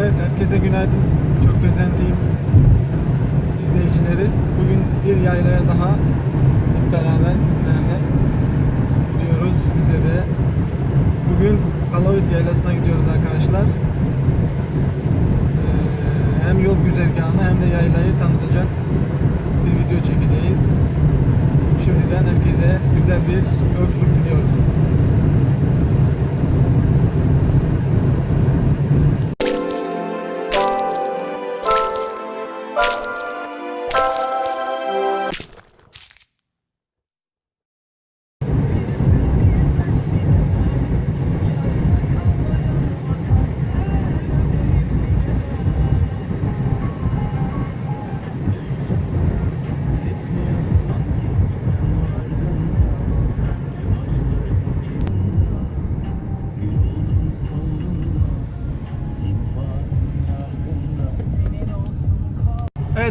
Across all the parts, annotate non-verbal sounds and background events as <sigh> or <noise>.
Evet, herkese günaydın. Çok özendiğim izleyicileri. Bugün bir yaylaya daha hep beraber sizlerle gidiyoruz. Bize de bugün Palavut Yaylası'na gidiyoruz arkadaşlar. Ee, hem yol güzergahını hem de yaylayı tanıtacak bir video çekeceğiz. Şimdiden herkese güzel bir yolculuk diliyoruz.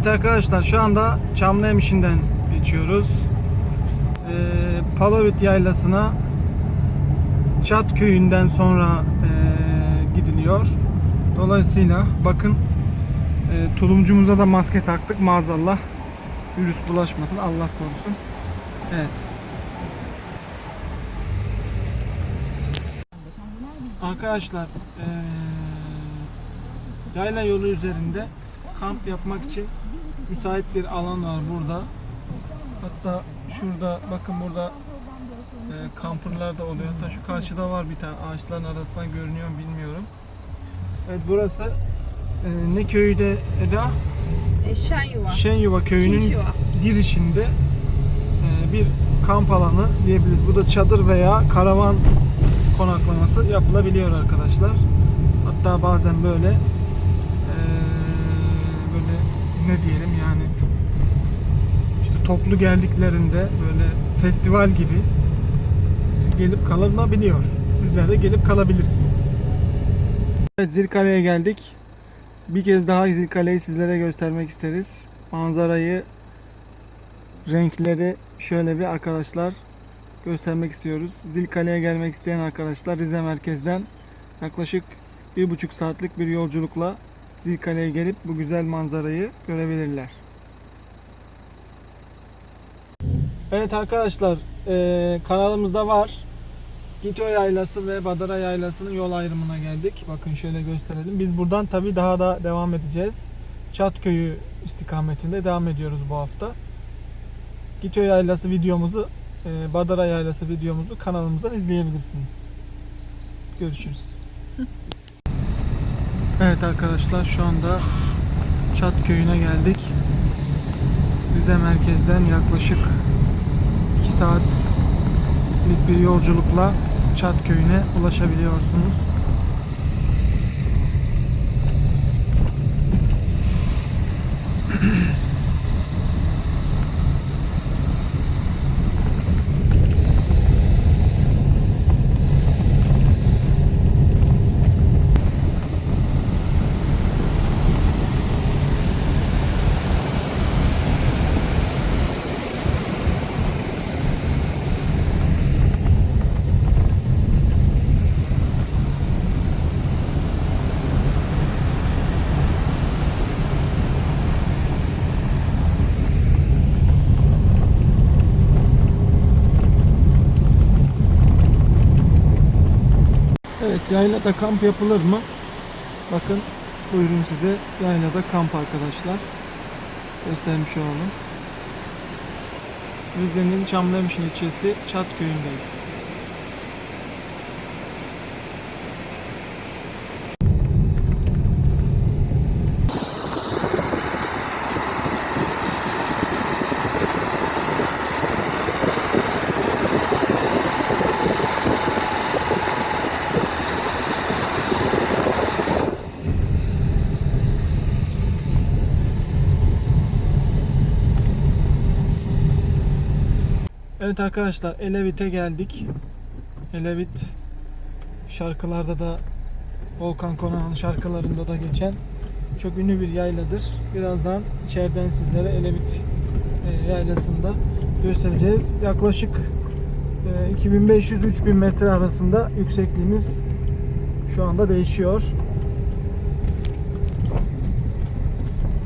Evet arkadaşlar şu anda Çamlıhemşin'den geçiyoruz. Ee, Palovit Yaylası'na Çat köyünden sonra ee, gidiliyor. Dolayısıyla bakın ee, tulumcumuza da maske taktık maazallah. Virüs bulaşmasın Allah korusun. Evet. Arkadaşlar ee, yayla yolu üzerinde kamp yapmak için müsait bir alan var burada. Hatta şurada bakın burada e, kamperlar da oluyor. Hatta şu karşıda var bir tane ağaçların arasından görünüyor mu bilmiyorum. Evet burası e, ne köyü de Eda? E, Şenyuva. Şenyuva köyünün Şinşiva. girişinde e, bir kamp alanı diyebiliriz. Bu da çadır veya karavan konaklaması yapılabiliyor arkadaşlar. Hatta bazen böyle ne diyelim yani işte toplu geldiklerinde böyle festival gibi gelip kalınabiliyor. Sizler de gelip kalabilirsiniz. Evet Zirkale'ye geldik. Bir kez daha Zirkale'yi sizlere göstermek isteriz. Manzarayı, renkleri şöyle bir arkadaşlar göstermek istiyoruz. Zilkale'ye gelmek isteyen arkadaşlar Rize merkezden yaklaşık bir buçuk saatlik bir yolculukla Zilkale'ye gelip bu güzel manzarayı görebilirler. Evet arkadaşlar eee, kanalımızda var. Gito Yaylası ve Badara Yaylası'nın yol ayrımına geldik. Bakın şöyle gösterelim. Biz buradan tabi daha da devam edeceğiz. Çatköy'ü istikametinde devam ediyoruz bu hafta. Gito Yaylası videomuzu, e, Badara Yaylası videomuzu kanalımızdan izleyebilirsiniz. Görüşürüz. Evet arkadaşlar şu anda Çat köyüne geldik. Rize merkezden yaklaşık 2 saatlik bir yolculukla Çat köyüne ulaşabiliyorsunuz. Yaylada kamp yapılır mı? Bakın buyurun size yaylada kamp arkadaşlar. Göstermiş olalım. Rize'nin Çamlıhemşin ilçesi Çat köyündeyiz. Evet arkadaşlar Elevit'e geldik. Elevit şarkılarda da Volkan Konak'ın şarkılarında da geçen çok ünlü bir yayladır. Birazdan içeriden sizlere Elevit e, yaylasında göstereceğiz. Yaklaşık e, 2500-3000 metre arasında yüksekliğimiz şu anda değişiyor.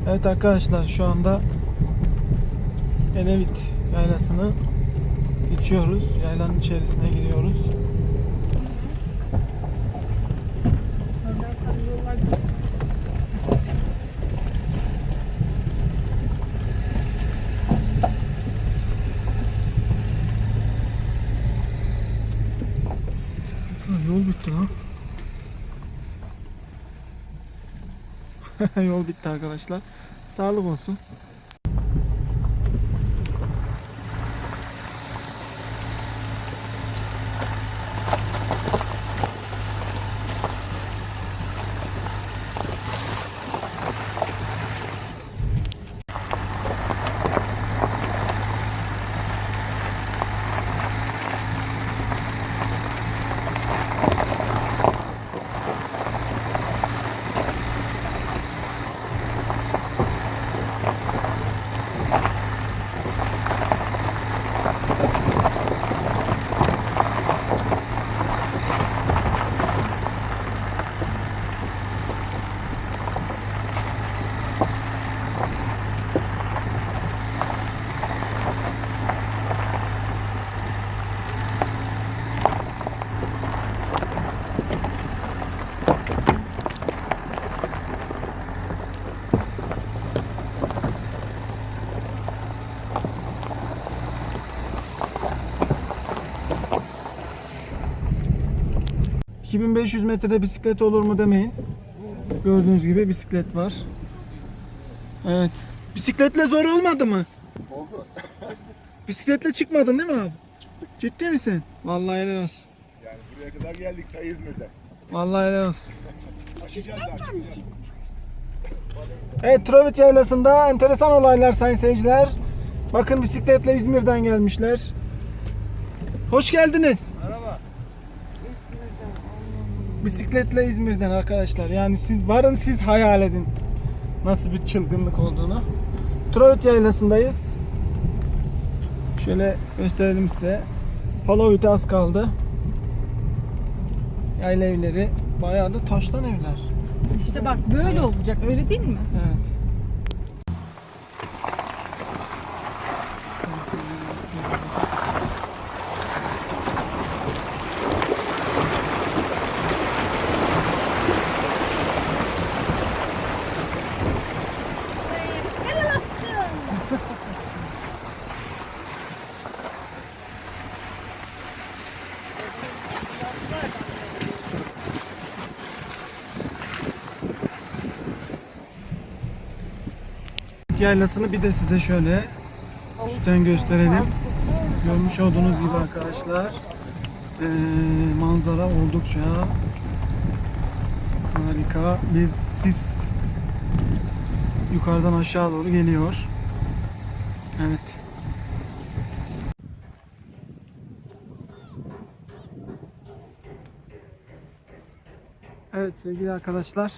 Evet arkadaşlar şu anda Elevit yaylasını geçiyoruz. Yaylanın içerisine giriyoruz. Yol bitti lan. <laughs> Yol bitti arkadaşlar. Sağlık olsun. ...2500 metrede bisiklet olur mu demeyin. Gördüğünüz gibi bisiklet var. Evet. Bisikletle zor olmadı mı? Oldu. <laughs> Bisikletle çıkmadın değil mi abi? Ciddi misin? Vallahi helal olsun. Yani buraya kadar geldik ta İzmir'den. Vallahi helal olsun. <laughs> Açacağız daha çıkacağız. Evet Trovit Yaylası'nda enteresan olaylar sayın seyirciler. Bakın bisikletle İzmir'den gelmişler. Hoş geldiniz. Bisikletle İzmir'den arkadaşlar. Yani siz varın siz hayal edin. Nasıl bir çılgınlık olduğunu. Trovit Yaylası'ndayız. Şöyle gösterelim size. Palovit'e az kaldı. Yayla evleri. Bayağı da taştan evler. İşte bak böyle olacak öyle değil mi? Evet. Yaylasını bir de size şöyle üstten gösterelim. Görmüş olduğunuz gibi arkadaşlar eee, manzara oldukça harika bir sis yukarıdan aşağı doğru geliyor. Evet. Evet sevgili arkadaşlar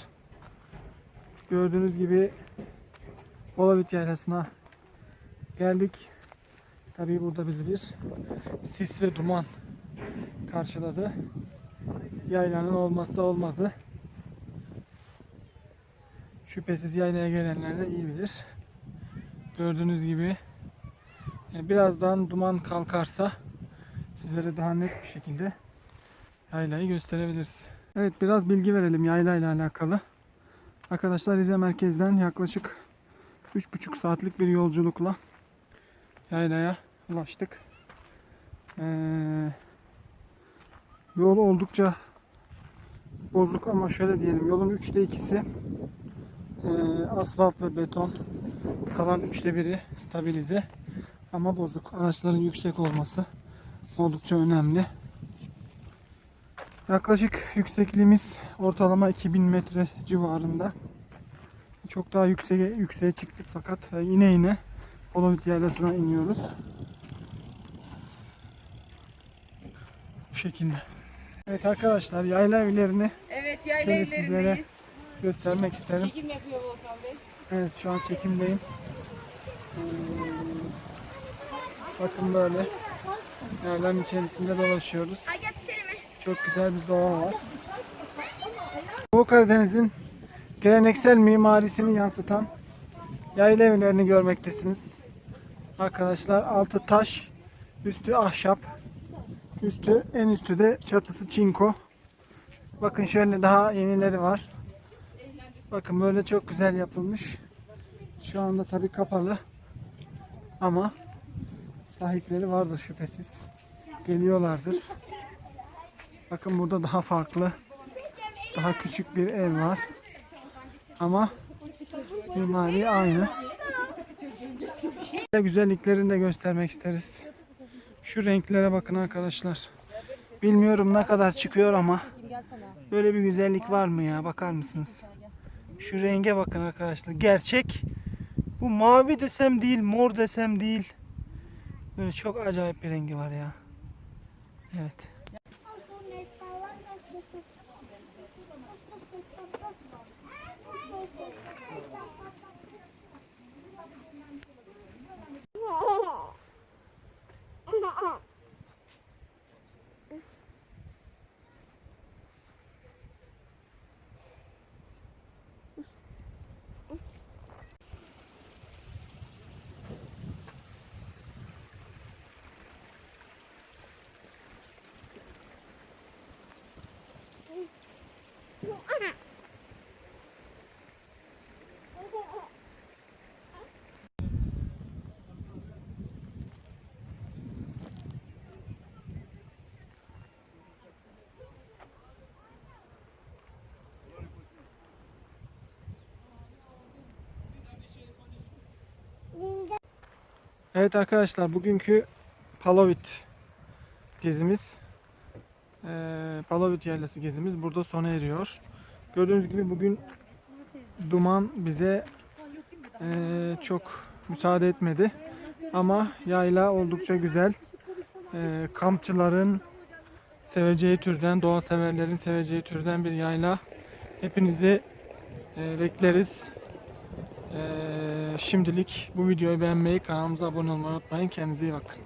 gördüğünüz gibi Olavit Yaylası'na geldik. Tabii burada bizi bir sis ve duman karşıladı. Yaylanın olmazsa olmazı. Şüphesiz yaylaya gelenler de iyi bilir. Gördüğünüz gibi e, birazdan duman kalkarsa sizlere daha net bir şekilde yaylayı gösterebiliriz. Evet biraz bilgi verelim yaylayla alakalı. Arkadaşlar Rize merkezden yaklaşık 3,5 saatlik bir yolculukla yaylaya ulaştık. Ee, yol oldukça bozuk ama şöyle diyelim yolun üçte ikisi ee, asfalt ve beton kalan üçte biri stabilize ama bozuk. Araçların yüksek olması oldukça önemli. Yaklaşık yüksekliğimiz ortalama 2000 metre civarında çok daha yükseğe, yükseğe çıktık fakat yine yine Polovit Yaylası'na iniyoruz. Bu şekilde. Evet arkadaşlar yayla evlerini Evet yayla Şöyle sizlere- evlerindeyiz. göstermek isterim. Çekim yapıyor Volkan Bey. Evet şu an çekimdeyim. Bakın böyle yaylanın içerisinde dolaşıyoruz. Çok güzel bir doğa var. Doğu Karadeniz'in geleneksel mimarisini yansıtan yayla evlerini görmektesiniz. Arkadaşlar altı taş, üstü ahşap. Üstü en üstü de çatısı çinko. Bakın şöyle daha yenileri var. Bakın böyle çok güzel yapılmış. Şu anda tabi kapalı. Ama sahipleri vardır şüphesiz. Geliyorlardır. Bakın burada daha farklı. Daha küçük bir ev var. Ama mimari aynı. Güzelliklerini de göstermek isteriz. Şu renklere bakın arkadaşlar. Bilmiyorum ne kadar çıkıyor ama böyle bir güzellik var mı ya bakar mısınız? Şu renge bakın arkadaşlar. Gerçek. Bu mavi desem değil, mor desem değil. Böyle çok acayip bir rengi var ya. Evet. Evet arkadaşlar bugünkü Palovit gezimiz Palovit yaylası gezimiz burada sona eriyor. Gördüğünüz gibi bugün duman bize eee, çok müsaade etmedi. Ama yayla oldukça güzel. Eee, kampçıların seveceği türden, doğa severlerin seveceği türden bir yayla. Hepinizi eee, bekleriz. Eee, şimdilik bu videoyu beğenmeyi, kanalımıza abone olmayı unutmayın. Kendinize iyi bakın.